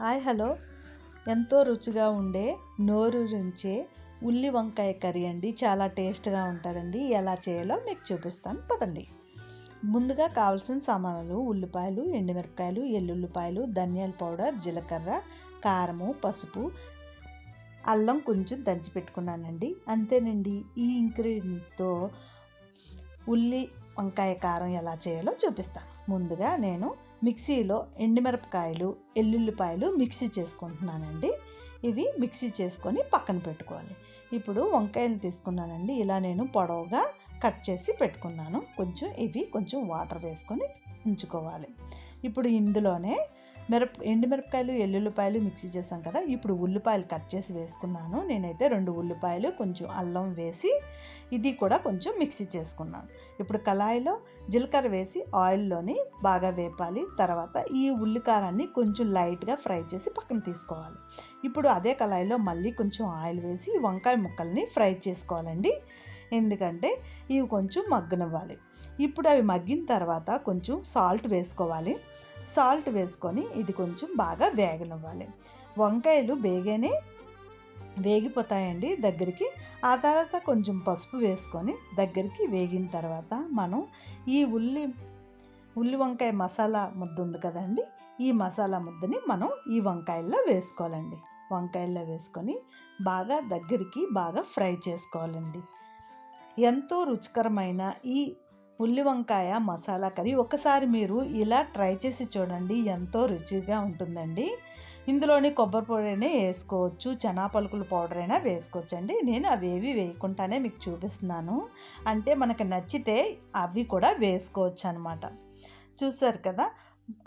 Hi hello. ఎంతో రుచిగా ఉండే నోరు నుంచే ఉల్లి వంకాయ కర్రీ అండి. చాలా టేస్ట్గా ఉంటుందండి. ఎలా చేయాలో మీకు చూపిస్తాను. పదండి. ముందుగా కావాల్సిన సామాన్లు ఉల్లిపాయలు ఎండుమిరపకాయలు ఎల్లుల్లిపాయలు ధనియాల పౌడర్ జీలకర్ర కారము పసుపు అల్లం కొంచెం దంచి పెట్టుకున్నానండి. అంతేనండి. ఈ ఇంగ్రీడియంట్స్తో ఉల్లి వంకాయ కారం ఎలా చేయాలో చూపిస్తాను. ముందుగా నేను మిక్సీలో ఎండుమిరపకాయలు ఎల్లుల్లిపాయలు మిక్సీ చేసుకుంటున్నానండి. ఇవి మిక్సీ చేసుకొని పక్కన పెట్టుకోవాలి. ఇప్పుడు వంకాయలు తీసుకున్నానండి. ఇలా నేను పొడవుగా కట్ చేసి పెట్టుకున్నాను. కొంచెం ఇవి కొంచెం వాటర్ వేసుకొని ఉంచుకోవాలి. ఇప్పుడు ఇందులోనే మిరప ఎండుమిరపకాయలు ఎల్లుల్లిపాయలు మిక్సీ చేసాం కదా ఇప్పుడు ఉల్లిపాయలు కట్ చేసి వేసుకున్నాను. నేనైతే రెండు ఉల్లిపాయలు కొంచెం అల్లం వేసి ఇది కూడా కొంచెం మిక్సీ చేసుకున్నాను. ఇప్పుడు కళాయిలో జీలకర్ర వేసి ఆయిల్లోని బాగా వేపాలి. తర్వాత ఈ ఉల్లికారాన్ని కొంచెం లైట్గా ఫ్రై చేసి పక్కన తీసుకోవాలి. ఇప్పుడు అదే కళాయిలో మళ్ళీ కొంచెం ఆయిల్ వేసి వంకాయ ముక్కల్ని ఫ్రై చేసుకోవాలండి. ఎందుకంటే ఇవి కొంచెం మగ్గనివ్వాలి. ఇప్పుడు అవి మగ్గిన తర్వాత కొంచెం సాల్ట్ వేసుకోవాలి. సాల్ట్ వేసుకొని ఇది కొంచెం బాగా వేగనివ్వాలి. వంకాయలు బేగానే వేగిపోతాయండి దగ్గరికి. ఆ తర్వాత కొంచెం పసుపు వేసుకొని దగ్గరికి వేగిన తర్వాత మనం ఈ ఉల్లి ఉల్లి వంకాయ మసాలా ముద్ద ఉంది కదండి ఈ మసాలా ముద్దని మనం ఈ వంకాయల్లో వేసుకోవాలండి. వంకాయల్లో వేసుకొని బాగా దగ్గరికి బాగా ఫ్రై చేసుకోవాలండి. ఎంతో రుచికరమైన ఈ పుల్లి వంకాయ మసాలా కర్రీ ఒకసారి మీరు ఇలా ట్రై చేసి చూడండి. ఎంతో రుచిగా ఉంటుందండి. ఇందులోని కొబ్బరి పొడి అయినా వేసుకోవచ్చు చనా పలుకులు పౌడర్ అయినా వేసుకోవచ్చు అండి. నేను అవి ఏవి వేయకుండానే మీకు చూపిస్తున్నాను. అంటే మనకు నచ్చితే అవి కూడా వేసుకోవచ్చు అనమాట చూసారు కదా?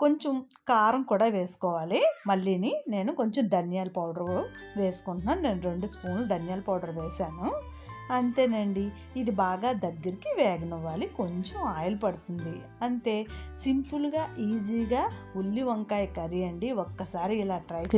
కొంచెం కారం కూడా వేసుకోవాలి. మళ్ళీని నేను కొంచెం ధనియాల పౌడర్ వేసుకుంటున్నాను. నేను రెండు స్పూన్లు ధనియాల పౌడర్ వేశాను. అంతేనండి. ఇది బాగా దగ్గరికి వేగనివ్వాలి. కొంచెం ఆయిల్ పడుతుంది. అంతే. సింపుల్గా ఈజీగా ఉల్లి వంకాయ కర్రీ అండి. ఒక్కసారి ఇలా ట్రై చేసి